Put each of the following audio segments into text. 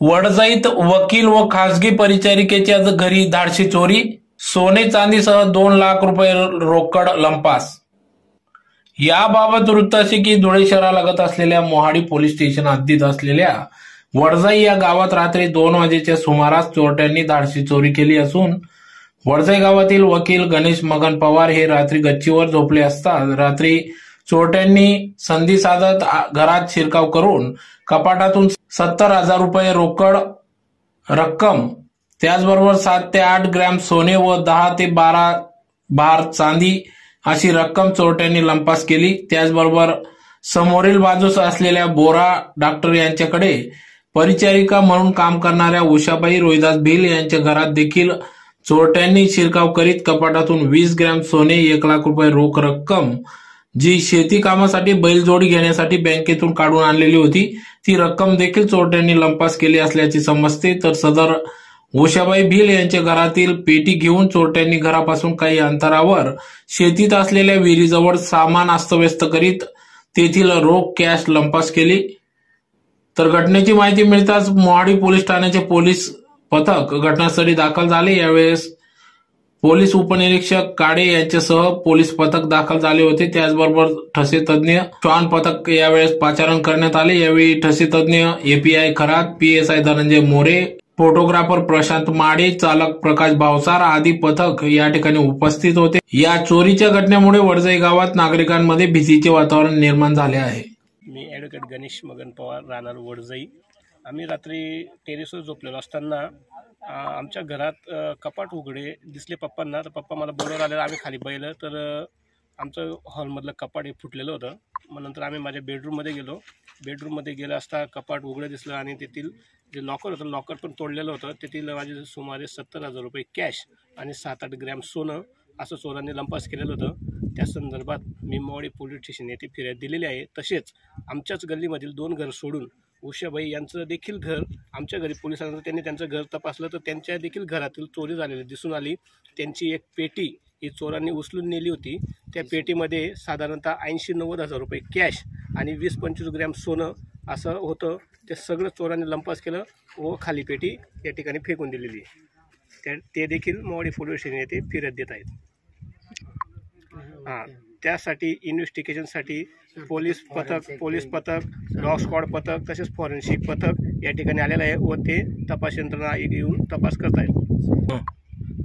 वडजाईत वकील व खासगी परिचारिकेच्या घरी धाडशी चोरी सोने चांदीसह दोन लाख रुपये रोकड लंपास. याबाबत वृत्त असे की धुळे शहरालगत असलेल्या मोहाडी पोलीस स्टेशन हद्दीत असलेल्या वडजाई या गावात रात्री दोन वाजेच्या सुमारास चोरट्यांनी धाडशी चोरी केली असून वडजाई गावातील वकील गणेश मगन पवार हे रात्री गच्चीवर झोपले असता रात्री चोरट्यांनी संधी साधत घरात शिरकाव करून कपाटातून सत्तर हजार रुपये रोकड रक्कम त्याचबरोबर सात ते आठ ग्रॅम सोने व दहा ते बारा बार चांदी अशी रक्कम चोरट्यांनी लंपास केली. त्याचबरोबर समोरील बाजूस असलेल्या बोरा डॉक्टर यांच्याकडे परिचारिका म्हणून काम करणाऱ्या उषाबाई रोहिदास भिल यांच्या घरात देखील चोरट्यांनी शिरकाव करीत कपाटातून वीस ग्रॅम सोने एक लाख रुपये रोख रक्कम जी शेती कामासाठी बैलजोडी घेण्यासाठी बँकेतून काढून आणलेली होती ती रक्कम देखील चोरट्यांनी लंपास केली असल्याचे समजते. तर सदर उषाबाई भिल यांच्या घरातील पेटी घेऊन चोरट्यांनी घरापासून काही अंतरावर शेतीत असलेल्या विहिरीजवळ सामान अस्तव्यस्त करीत तेथील रोख कॅश लंपास केली. तर घटनेची माहिती मिळताच मोहाडी पोलीस ठाण्याचे पोलीस पथक घटनास्थळी दाखल झाले. यावेळेस पोलीस उपनिरीक्षक काडे यांच्यासह पोलीस पथक दाखल झाले होते. त्याचबरोबर ठसे तज्ञ श्वान पथक यावेळेस पाचारण करण्यात आले. यावेळी ठसे तज्ञ API Kharat PSI Dhananjay More photographer Prashant Made चालक प्रकाश भावसार आदी पथक या ठिकाणी उपस्थित होते. या चोरीच्या घटनेमुळे वडजई गावात नागरिकांमध्ये भीतीचे वातावरण निर्माण झाले आहे. मी ॲडव्होकेट गणेश मगन पवार राहणार वडजई. आम्ही रात्री टेरेसवर झोपलेलो असताना आमच्या घरात कपाट उघडे दिसले पप्पांना. तर पप्पा मला बोलवर आले आम्ही खाली बैलं. तर आमचं हॉलमधलं कपाट हे फुटलेलं होतं. मग नंतर आम्ही माझ्या बेडरूममध्ये गेलो. बेडरूममध्ये गेलं असता कपाट उघडं दिसलं आणि तेथील जे लॉकर होतं लॉकर पण तोडलेलं होतं. तेथील माझे सुमारे सत्तर हजार रुपये कॅश आणि सात आठ ग्रॅम सोनं असं चोरांनी लंपास केलेलं होतं. त्या संदर्भात मी मोवाडी पोलीस स्टेशन येथे फिर्याद दिलेली आहे. तसेच आमच्याच गल्लीमधील दोन घर सोडून उषाबाई यांचं देखील घर आमच्या घरी पोलिसांचं त्यांनी त्यांचं घर तपासलं तर त्यांच्या देखील घरातील चोरी झालेली दिसून आली. त्यांची एक पेटी ही चोरांनी उचलून नेली होती. त्या पेटीमध्ये साधारणतः ऐंशी नव्वद हजार रुपये कॅश आणि वीस पंचवीस ग्रॅम सोनं असं होतं. ते सगळं चोरांनी लंपास केलं व खाली पेटी या ठिकाणी फेकून दिलेली त्या ते देखील मोवाडी पोलीस स्टेशन येथे फिर्याद देत आहेत. हां. त्यासाठी इन्व्हेस्टिगेशनसाठी पोलीस पथक पोलीस पथक डॉग स्क्वॉड पथक तसेच फॉरेन्सिक पथक या ठिकाणी आलेलं आहे व ते तपास यंत्रणा येऊन तपास करत आहेत.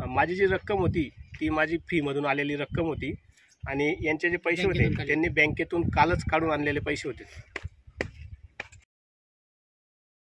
माझी जी रक्कम होती ती माझी फीमधून आलेली रक्कम होती आणि यांचे जे पैसे होते त्यांनी बँकेतून कालच काढून आणलेले पैसे होते.